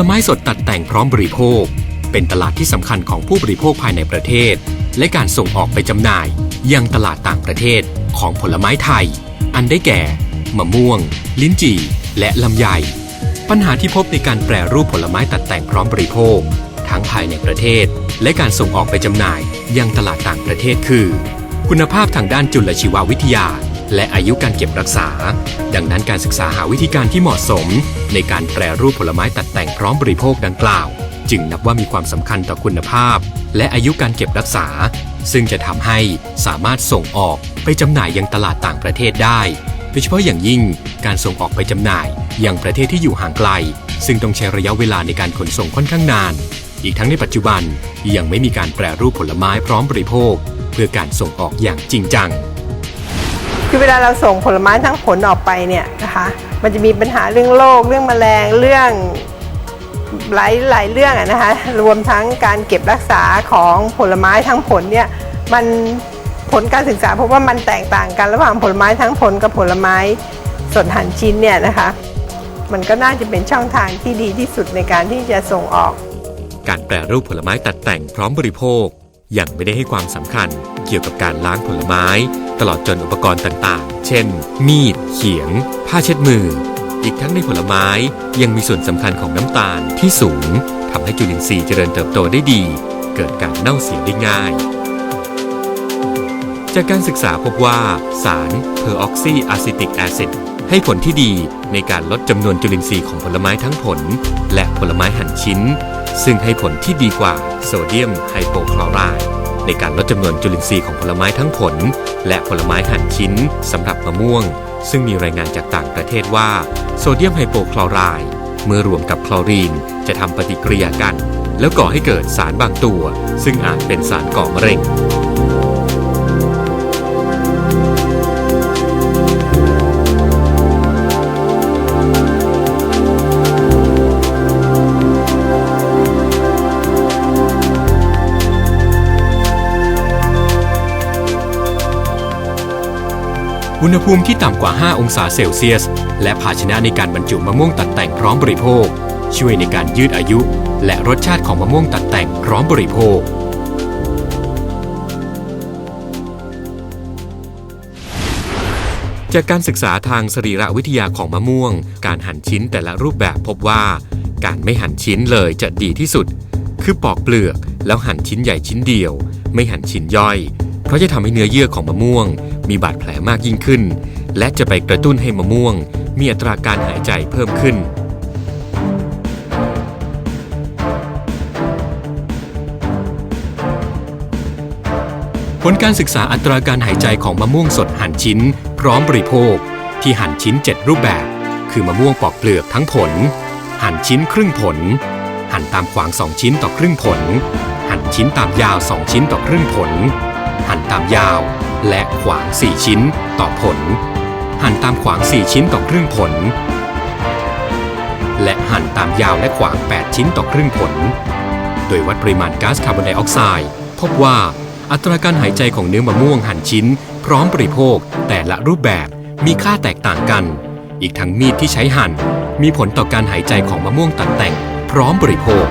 ลไม้สดตัดแต่งพร้อมบริโภค เป็นตลาดที่สำคัญของผู้บริโภคภายในประเทศ และการส่งออกไปจำหน่าย ยังตลาดต่างประเทศของผลไม้ไทย อันได้แก่ มะม่วง ลิ้นจี่ และลำไย ปัญหาที่พบในการแปรรูปผลไม้ตัดแต่งพร้อมบริโภค ทั้งภายในประเทศ และการส่งออกไปจำหน่าย ยังตลาดต่างประเทศคือ คุณภาพทางด้านจุลชีววิทยา และอายุการเก็บรักษา ดังนั้นการศึกษาหาวิธีการที่เหมาะสม ในการแปรรูปผลไม้ตัดแต่งพร้อมบริโภคดังกล่าว จึงนับว่ามีความสำคัญต่อคุณภาพ และอายุการเก็บรักษา ซึ่งจะทำให้สามารถส่งออกไปจำหน่ายยังตลาดต่างประเทศได้โดยเฉพาะอย่างยิ่งการส่งออกไปจำหน่ายยังประเทศที่อยู่ห่างไกล ซึ่งต้องใช้ระยะเวลาในการขนส่งค่อนข้างนาน อีกทั้งในปัจจุบันยังไม่มีการแปรรูปผลไม้พร้อมบริโภค เพื่อการส่งออกอย่างจริงจัง คือเวลาเราส่งผลไม้ทั้งผลออกไปเนี่ยนะคะ มันจะมีปัญหาเรื่องโรคเรื่องแมลงเรื่องหลายหลายเรื่องอะนะคะ รวมทั้งการเก็บรักษาของผลไม้ทั้งผลเนี่ยมันผลการศึกษาพบว่ามันแตกต่างกันระหว่างผลไม้ทั้งผลกับผลไม้สดหั่นชิ้นเนี่ยนะคะ มันก็น่าจะเป็นช่องทางที่ดีที่สุดในการที่จะส่งออก การแปรรูปผลไม้ตัดแต่งพร้อมบริโภคยังไม่ได้ให้ความสำคัญ เกี่ยวกับการล้างผลไม้ ตลอดจนอุปกรณ์ต่างๆ เช่น มีด เขียง ผ้าเช็ดมือ อีกทั้งในผลไม้ยังมีส่วนสำคัญของน้ำตาลที่สูงทำให้จุลินทรีย์เจริญเติบโตได้ดี เกิดการเน่าเสียได้ง่าย จากการศึกษาพบว่า สารเพอร์ออกซีอะซิติกแอซิดให้ผลที่ดีในการลดจำนวนจุลินทรีย์ของผลไม้ทั้งผล และผลไม้หั่นชิ้น ซึ่งให้ผลที่ดีกว่าโซเดียมไฮโปคลอไรด์ ในการลดจำนวนจุลินทรีย์ของผลไม้ทั้งผล และผลไม้หั่นชิ้นสำหรับมะม่วง ซึ่งมีรายงานจากต่างประเทศว่า โซเดียมไฮโปคลอไรด์เมื่อรวมกับคลอรีนจะทำปฏิกิริยากัน แล้วก่อให้เกิดสารบางตัว ซึ่งอาจเป็นสารก่อมะเร็ง อุณหภูมิที่ต่ำกว่า 5 องศาเซลเซียส และภาชนะในการบรรจุมะม่วงตัดแต่งพร้อมบริโภค ช่วยในการยืดอายุ และรสชาติของมะม่วงตัดแต่งพร้อมบริโภค จากการศึกษาทางสรีรวิทยาของมะม่วง การหั่นชิ้นแต่ละรูปแบบพบว่า การไม่หั่นชิ้นเลยจะดีที่สุด คือปอกเปลือกแล้วหั่นชิ้นใหญ่ชิ้นเดียว ไม่หั่นชิ้นย่อย เพราะจะทำให้เนื้อเยื่อของมะม่วง มีบาดแผลมากยิ่งขึ้น และจะไปกระตุ้นให้มะม่วง มีอัตราการหายใจเพิ่มขึ้น ผลการศึกษาอัตราการหายใจของมะม่วงสดหั่นชิ้น พร้อมบริโภค ที่หั่นชิ้น 7 รูปแบบ คือมะม่วงปอกเปลือกทั้งผล หั่นชิ้นครึ่งผล หั่นตามขวาง 2 ชิ้นต่อครึ่งผล หั่นชิ้นตามยาว 2 ชิ้นต่อครึ่งผล หั่นตามยาว และขวาง 4 ชิ้นต่อผล หั่นตามขวาง 4 ชิ้นต่อครึ่งผล และหั่นตามยาวและขวาง 8 ชิ้นต่อครึ่งผล โดยวัดปริมาณก๊าซคาร์บอนไดออกไซด์พบว่าอัตราการหายใจของเนื้อมะม่วงหั่นชิ้น พร้อมบริโภค แต่ละรูปแบบมีค่าแตกต่างกัน อีกทั้งมีดที่ใช้หั่น มีผลต่อการหายใจของมะม่วงตัดแต่ง พร้อมบริโภค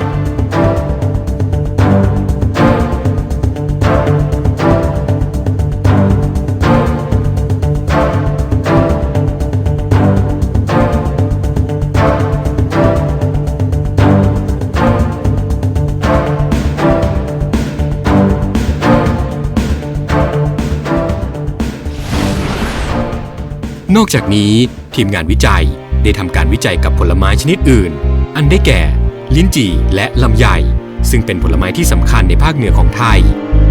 นอกจากนี้ทีมงานวิจัยได้ทำการวิจัยกับผลไม้ชนิดอื่น อันได้แก่ ลิ้นจี่และลำไย ซึ่งเป็นผลไม้ที่สำคัญในภาคเหนือของไทย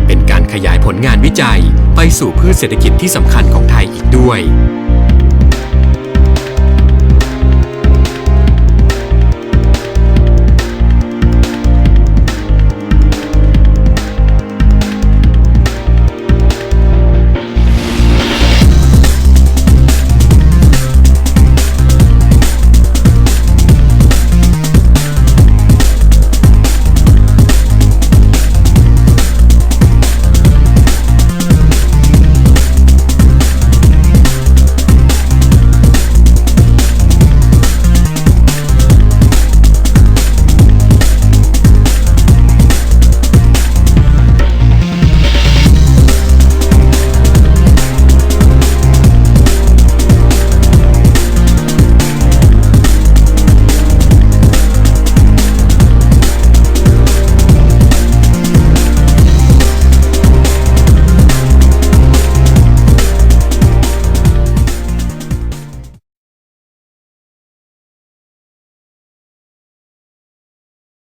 เป็นการขยายผลงานวิจัยไปสู่พืชเศรษฐกิจที่สำคัญของไทยอีกด้วย